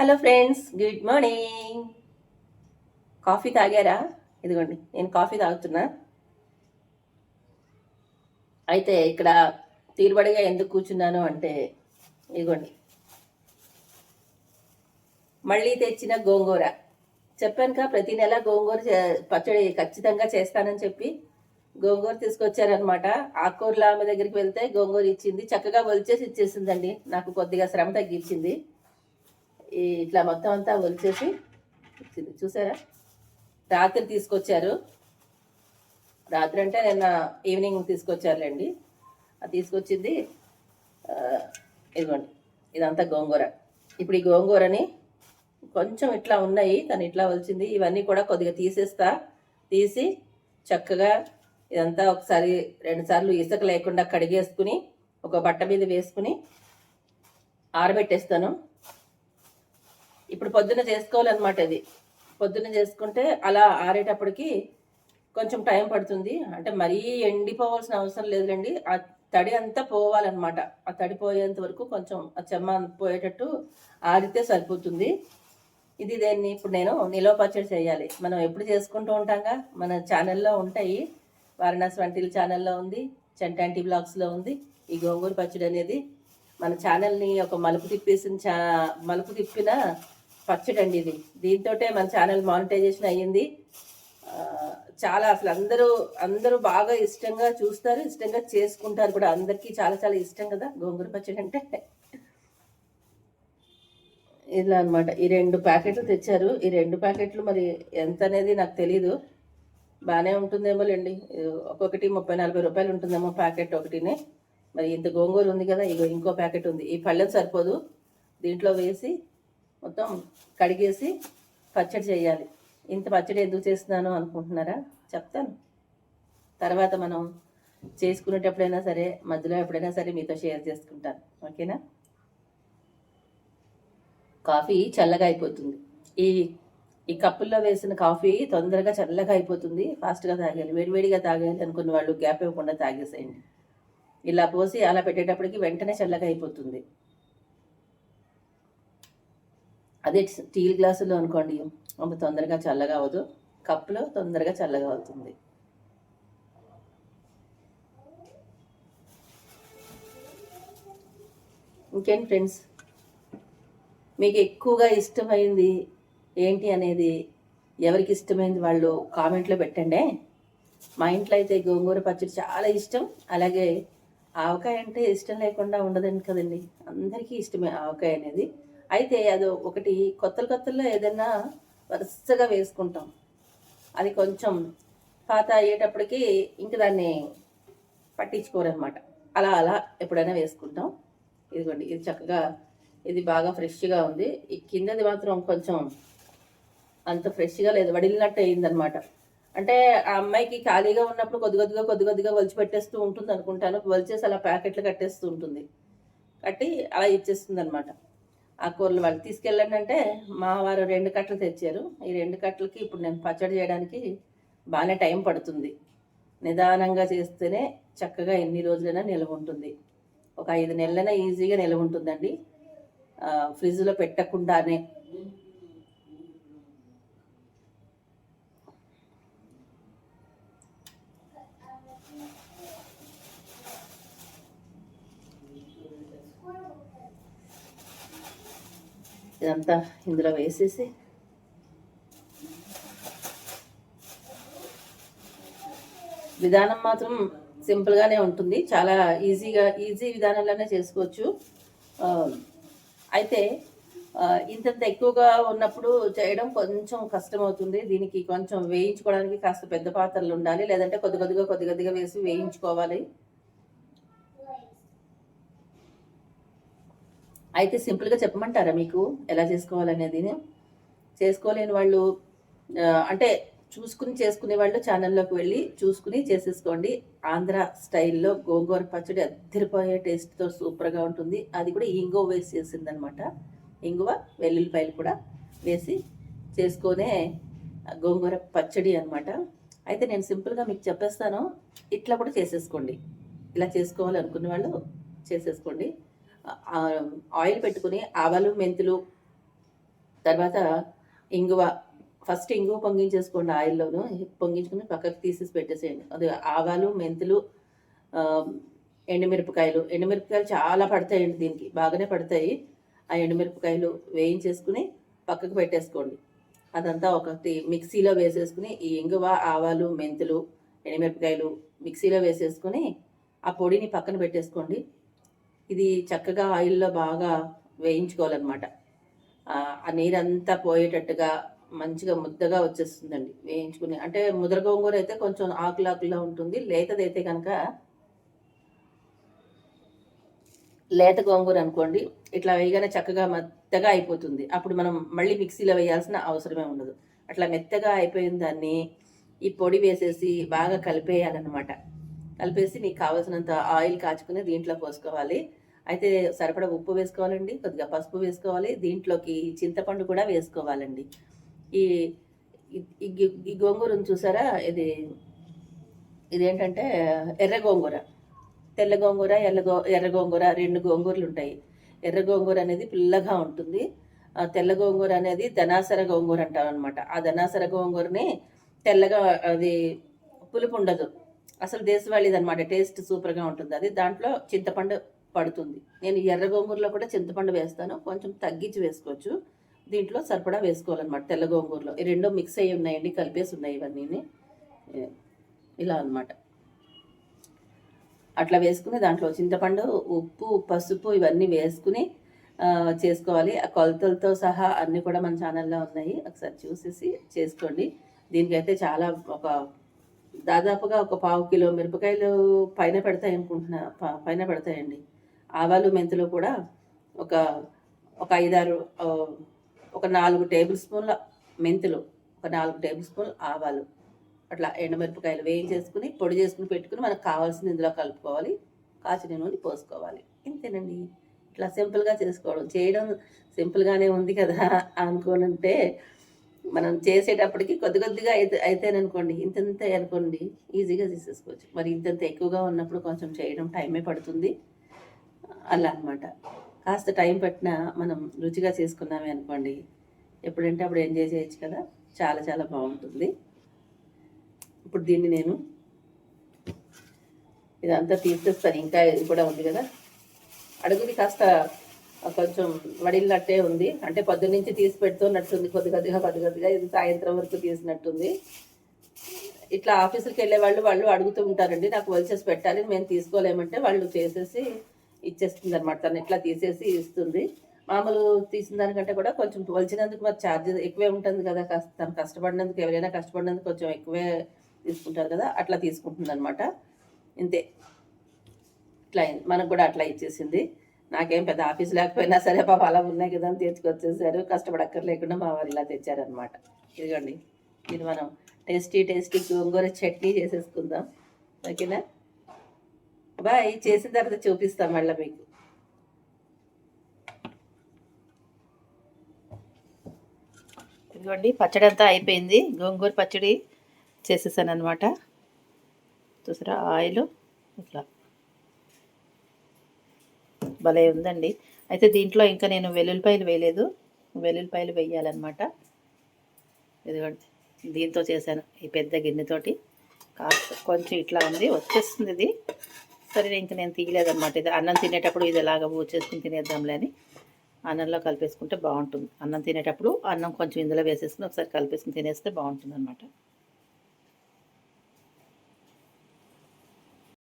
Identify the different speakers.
Speaker 1: Hello friends good morning coffee తాగారా? ఇదిగోండి నేను కాఫీ తాగుతున్నా. అయితే ఇక్కడ తీరుబడిగా ఎందుకు కూర్చున్నాను అంటే ఇదిగోండి. మళ్ళీ తెచ్చిన గోంగూర. చెప్పాను ప్రతి నెల గోంగూర చే- పచ్చడి ఖచ్చితంగా చేస్తానని చెప్పి గోంగూర తీసుకొచ్చారనమాట ఆకూరలో ఆమె దగ్గరికి వెళ్తే గోంగూర ఇచ్చింది. చక్కగా ఒలిచేసి ఇచ్చేసిందండి. నాకు కొద్దిగా శ్రమ తగ్గించింది. ఇట్లా మొత్తం అంతా ఒలిచేసి చూసారా? రాత్రి తీసుకొచ్చారు. రాత్రి అంటే నిన్న ఈవినింగ్ తీసుకొచ్చారులేండి. అది తీసుకొచ్చింది ఇదిగోండి ఇదంతా గోంగూర. ఇప్పుడు ఈ గోంగూరని కొంచెం ఇట్లా ఉన్నాయి తను ఇట్లా వచ్చింది ఇవన్నీ కూడా కొద్దిగా తీసేస్తా. తీసి చక్కగా ఇదంతా ఒకసారి రెండుసార్లు ఇసుక లేకుండా కడిగేసుకుని ఒక బట్ట మీద వేసుకుని ఆరబెట్టేస్తాను. ఇప్పుడు పొద్దున్న చేసుకోవాలన్నమాట ఇది. పొద్దున్న చేసుకుంటే అలా ఆరేటప్పటికి కొంచెం టైం పడుతుంది. అంటే మరీ ఎండిపోవాల్సిన అవసరం లేదులేండి. ఆ తడి అంతా పోవాలన్నమాట. ఆ తడి పోయేంత వరకు కొంచెం ఆ చెమ్మ పోయేటట్టు ఆరితే సరిపోతుంది. ఇది దేన్ని? ఇప్పుడు నేను నిలవ పచ్చడి చేయాలి. మనం ఎప్పుడు చేసుకుంటూ ఉంటాంగా? మన ఛానల్లో ఉంటాయి. వారణాసి వంటిల ఛానల్లో ఉంది. చంటాంటి బ్లాగ్స్లో ఉంది. ఈ గోంగూర పచ్చడి అనేది మన ఛానల్ని ఒక మలుపు తిప్పేసిన చా మలుపు తిప్పిన పచ్చడి అండి ఇది. దీంతో మన ఛానల్ మానిటైజేషన్ అయ్యింది. చాలా అసలు అందరూ అందరూ బాగా ఇష్టంగా చూస్తారు ఇష్టంగా చేసుకుంటారు కూడా. అందరికీ చాలా చాలా ఇష్టం కదా గోంగూర పచ్చడి అంటే. ఇలా అనమాట ఈ రెండు ప్యాకెట్లు తెచ్చారు. ఈ రెండు ప్యాకెట్లు మరి ఎంత అనేది నాకు తెలియదు బాగానే ఉంటుందేమో లేండి. ఒక్కొక్కటి ముప్పై నలభై రూపాయలు ఉంటుందేమో ప్యాకెట్ ఒకటినే. మరి ఇంత గోంగూర ఉంది కదా ఇగో ఇంకో ప్యాకెట్ ఉంది. ఈ పళ్ళెం సరిపోదు. దీంట్లో వేసి మొత్తం కడిగేసి పచ్చడి చేయాలి. ఇంత పచ్చడి ఎందుకు చేస్తున్నాను అనుకుంటున్నారా? చెప్తాను. తర్వాత మనం చేసుకునేటప్పుడైనా సరే మధ్యలో ఎప్పుడైనా సరే మీతో షేర్ చేసుకుంటాను. ఓకేనా? కాఫీ చల్లగా అయిపోతుంది. ఈ ఈ కప్పుల్లో వేసిన కాఫీ తొందరగా చల్లగా అయిపోతుంది. ఫాస్ట్గా తాగాలి వేడివేడిగా తాగాలి అనుకున్న వాళ్ళు గ్యాప్ ఇవ్వకుండా తాగేసేయండి. ఇలా పోసి అలా పెట్టేటప్పటికి వెంటనే చల్లగా అయిపోతుంది. అదే స్టీల్ గ్లాసులో అనుకోండి. అంత తొందరగా చల్లగా అవ్వదు. కప్పులో తొందరగా చల్లగా అవుతుంది. ఇంకేంటి ఫ్రెండ్స్? మీకు ఎక్కువగా ఇష్టమైంది ఏంటి అనేది ఎవరికి ఇష్టమైంది వాళ్ళు కామెంట్లో పెట్టండి. మా ఇంట్లో అయితే గోంగూర పచ్చడి చాలా ఇష్టం. అలాగే ఆవకాయ అంటే ఇష్టం లేకుండా ఉండదండి కదండి. అందరికీ ఇష్టమే ఆవకాయ అనేది. అయితే అది ఒకటి కొత్తలు కొత్తల్లో ఏదైనా వరుసగా వేసుకుంటాం. అది కొంచెం పాత అయ్యేటప్పటికి ఇంక దాన్ని పట్టించుకోరనమాట. అలా అలా ఎప్పుడైనా వేసుకుంటాం. ఇదిగోండి ఇది చక్కగా ఇది బాగా ఫ్రెష్గా ఉంది. ఈ కిందది మాత్రం కొంచెం అంత ఫ్రెష్గా లేదు వడిలినట్టు అయిందనమాట అంటే ఆ అమ్మాయికి ఖాళీగా ఉన్నప్పుడు కొద్ది కొద్దిగా కొద్ది కొద్దిగా వలిచి పెట్టేస్తూ ఉంటుంది అనుకుంటాను. వలిచేసి అలా ప్యాకెట్లు కట్టేస్తూ ఉంటుంది. కట్టి అలా ఇచ్చేస్తుంది అనమాట ఆ కూరలు వాళ్ళు తీసుకెళ్ళండి అంటే మా వారు రెండు కట్టలు తెచ్చారు. ఈ రెండు కట్టలకి ఇప్పుడు నేను పచ్చడి చేయడానికి బాగానే టైం పడుతుంది. నిదానంగా చేస్తేనే చక్కగా ఎన్ని రోజులైనా నిల్వ ఉంటుంది. ఒక ఐదు నెలలైనా ఈజీగా నిల్వ ఉంటుందండి. ఫ్రిడ్జ్లో పెట్టకుండానే ఇదంతా ఇందులో వేసేసి. విధానం మాత్రం సింపుల్గానే ఉంటుంది. చాలా ఈజీగా ఈజీ విధానంలోనే చేసుకోవచ్చు. అయితే ఇంతంత ఎక్కువగా ఉన్నప్పుడు చేయడం కొంచెం కష్టం అవుతుంది దీనికి కొంచెం వేయించుకోవడానికి కాస్త పెద్ద పాత్రలు ఉండాలి. లేదంటే కొద్ది కొద్దిగా కొద్ది కొద్దిగా వేసి వేయించుకోవాలి. అయితే సింపుల్గా చెప్పమంటారా మీకు? ఎలా చేసుకోవాలనేది చేసుకోలేని వాళ్ళు అంటే చూసుకుని చేసుకునే వాళ్ళు ఛానల్లోకి వెళ్ళి చూసుకుని చేసేసుకోండి. ఆంధ్ర స్టైల్లో గోంగూర పచ్చడి అద్దరిపోయే టేస్ట్తో సూపర్గా ఉంటుంది. అది కూడా ఇంగువ వేసి చేసిందనమాట. ఇంగువ వెల్లుల్లిపాయలు కూడా వేసి చేసుకునే గోంగూర పచ్చడి అనమాట. అయితే నేను సింపుల్గా మీకు చెప్పేస్తాను. ఇట్లా కూడా చేసేసుకోండి. ఇలా చేసుకోవాలనుకునే వాళ్ళు చేసేసుకోండి. ఆయిల్ పెట్టుకుని ఆవాలు మెంతులు తర్వాత ఇంగువ. ఫస్ట్ ఇంగువ పొంగించేసుకోండి ఆయిల్లోను. పొంగించుకుని పక్కకు తీసేసి పెట్టేసేయండి. అది ఆవాలు మెంతులు ఎండుమిరపకాయలు. ఎండుమిరపకాయలు చాలా పడతాయండి దీనికి. బాగానే పడతాయి. ఆ ఎండుమిరపకాయలు వేయించేసుకుని పక్కకు పెట్టేసుకోండి. అదంతా ఒకటి మిక్సీలో వేసేసుకుని ఈ ఇంగువ ఆవాలు మెంతులు ఎండుమిరపకాయలు మిక్సీలో వేసేసుకుని ఆ పొడిని పక్కన పెట్టేసుకోండి. ఇది చక్కగా ఆయిల్లో బాగా వేయించుకోవాలన్నమాట. ఆ నీరంతా పోయేటట్టుగా మంచిగా ముద్దగా వచ్చేస్తుందండి. వేయించుకుని అంటే ముద్ర గోంగూర అయితే కొంచెం ఆకులాకులా ఉంటుంది. లేతదైతే కనుక లేత గోంగూర అనుకోండి ఇట్లా వేయగానే చక్కగా మెత్తగా అయిపోతుంది. అప్పుడు మనం మళ్ళీ మిక్సీలో వేయాల్సిన అవసరమే ఉండదు. అట్లా మెత్తగా అయిపోయిన దాన్ని ఈ పొడి వేసేసి బాగా కలిపేయాలన్నమాట. కలిపేసి మీకు కావాల్సినంత ఆయిల్ కాచుకుని దీంట్లో పోసుకోవాలి. అయితే సరిపడా ఉప్పు వేసుకోవాలండి కొద్దిగా పసుపు వేసుకోవాలి దీంట్లోకి చింతపండు కూడా వేసుకోవాలండి. ఈ ఈ- గోంగూరను చూసారా? ఇది ఇదేంటంటే ఎర్ర గోంగూర. తెల్ల గోంగూర ఎర్ర గో ఎర్ర గోంగూర రెండు గోంగూరలు ఉంటాయి. ఎర్ర గోంగూర అనేది పిల్లగా ఉంటుంది. ఆ తెల్ల గోంగూర అనేది ధనాసర గోంగూర అంటాం అనమాట ఆ ధనాసర గోంగూరని తెల్లగా అది పులుపు ఉండదు. అసలు దేశవాళీది అనమాట టేస్ట్ సూపర్గా ఉంటుంది. అది దాంట్లో చింతపండు పడుతుంది. నేను ఎర్ర గోంగూరలో కూడా చింతపండు వేస్తాను. కొంచెం తగ్గించి వేసుకోవచ్చు. దీంట్లో సరిపడా వేసుకోవాలన్నమాట. తెల్ల గోంగూరలో. ఈ రెండో మిక్స్ అయ్యి ఉన్నాయండి కలిపేసి ఉన్నాయి ఇవన్నీ ఇలా అన్నమాట. అట్లా వేసుకుని దాంట్లో చింతపండు ఉప్పు పసుపు ఇవన్నీ వేసుకుని చేసుకోవాలి. ఆ కొలతలతో సహా అన్నీ కూడా మన ఛానల్లో ఉన్నాయి. ఒకసారి చూసేసి చేసుకోండి. దీనికైతే చాలా ఒక దాదాపుగా ఒక పావు కిలో మిరపకాయలు పైన పెడతాయి అనుకుంటున్నా ప- పైన పెడతాయండి. ఆవాలు మెంతులు కూడా ఒక ఒక ఐదారు ఒక నాలుగు టేబుల్ స్పూన్ల మెంతులు ఒక నాలుగు టేబుల్ స్పూన్లు ఆవాలు. అట్లా ఎండమిరపకాయలు వేయించేసుకుని పొడి చేసుకుని పెట్టుకుని మనకు కావాల్సింది ఇందులో కలుపుకోవాలి. కాచిన నూనె పోసుకోవాలి. ఇంతేనండి. ఇట్లా సింపుల్గా చేసుకోవడం చేయడం సింపుల్గానే ఉంది కదా అనుకోనంటే మనం చేసేటప్పటికి కొద్ది కొద్దిగా అయితే అయితేననుకోండి ఇంతంత అనుకోండి ఈజీగా చేసేసుకోవచ్చు మరి ఇంతంత ఎక్కువగా ఉన్నప్పుడు కొంచెం చేయడం టైమే పడుతుంది. అలా అన్నమాట కాస్త టైం పట్టినా మనం రుచిగా చేసుకున్నామే అనుకోండి ఎప్పుడంటే అప్పుడు ఎంజాయ్ చేయొచ్చు కదా. చాలా చాలా బాగుంటుంది. ఇప్పుడు దీన్ని నేను ఇదంతా తీసేస్తాను. ఇంకా ఇది కూడా ఉంది కదా. అడుగుది కాస్త కొంచెం వడిలినట్టే ఉంది. అంటే పొద్దున్న తీసి పెడుతున్నట్టుంది. కొద్ది కొద్దిగా కొద్ది కొద్దిగా ఇది సాయంత్రం వరకు తీసినట్టుంది. ఇట్లా ఆఫీసుకి వెళ్ళే వాళ్ళు వాళ్ళు అడుగుతూ ఉంటారండి. నాకు వలిచేసి పెట్టాలి. మేము తీసుకోలేమంటే వాళ్ళు చేసేసి ఇచ్చేస్తుంది అనమాట తను ఇట్లా తీసేసి ఇస్తుంది. మామూలు తీసిన దానికంటే కూడా కొంచెం వలిచినందుకు మరి ఛార్జ్ ఎక్కువే ఉంటుంది కదా. కాస్త తను కష్టపడినందుకు ఎవరైనా కష్టపడినందుకు కొంచెం ఎక్కువే తీసుకుంటారు కదా. అట్లా తీసుకుంటుంది అనమాట ఇంతే. ఇట్లా మనకు కూడా అట్లా ఇచ్చేసింది. నాకేం పెద్ద ఆఫీస్ లేకపోయినా సరే పాప అలా ఉన్నాయి కదా అని తెచ్చుకొచ్చేసారు. కష్టపడక్కర్లేకుండా మా వారు ఇలా తెచ్చారనమాట ఇదిగోండి. ఇది మనం టేస్టీ టేస్టీ గోంగూర చట్నీ చేసేసుకుందాం. ఓకేనా? బాయ్ చేసిన తర్వాత చూపిస్తాం మళ్ళీ మీకు.
Speaker 2: ఇదిగోండి పచ్చడి అంతా అయిపోయింది. గోంగూర పచ్చడి చేసేసాను అనమాట చూసారా ఆయిల్ ఇట్లా. భలే ఉందండి. అయితే దీంట్లో ఇంకా నేను వెల్లుల్లిపాయలు వేయలేదు. వెల్లుల్లిపాయలు వేయాలన్నమాట. ఇదిగోండి దీంతో చేశాను ఈ పెద్ద గిన్నెతోటి. కాస్త కొంచెం ఇట్లా ఉంది వచ్చేస్తుంది ఇది. సరే ఇంక నేను తీయలేదన్నమాట. ఇది అన్నం తినేటప్పుడు ఇది ఎలాగ చేసుకుని తినేద్దాంలే అని అన్నంలో కలిపేసుకుంటే బాగుంటుంది. అన్నం తినేటప్పుడు అన్నం కొంచెం ఇందులో వేసేసుకుని ఒకసారి కలిపేసుకుని తినేస్తే బాగుంటుంది అనమాట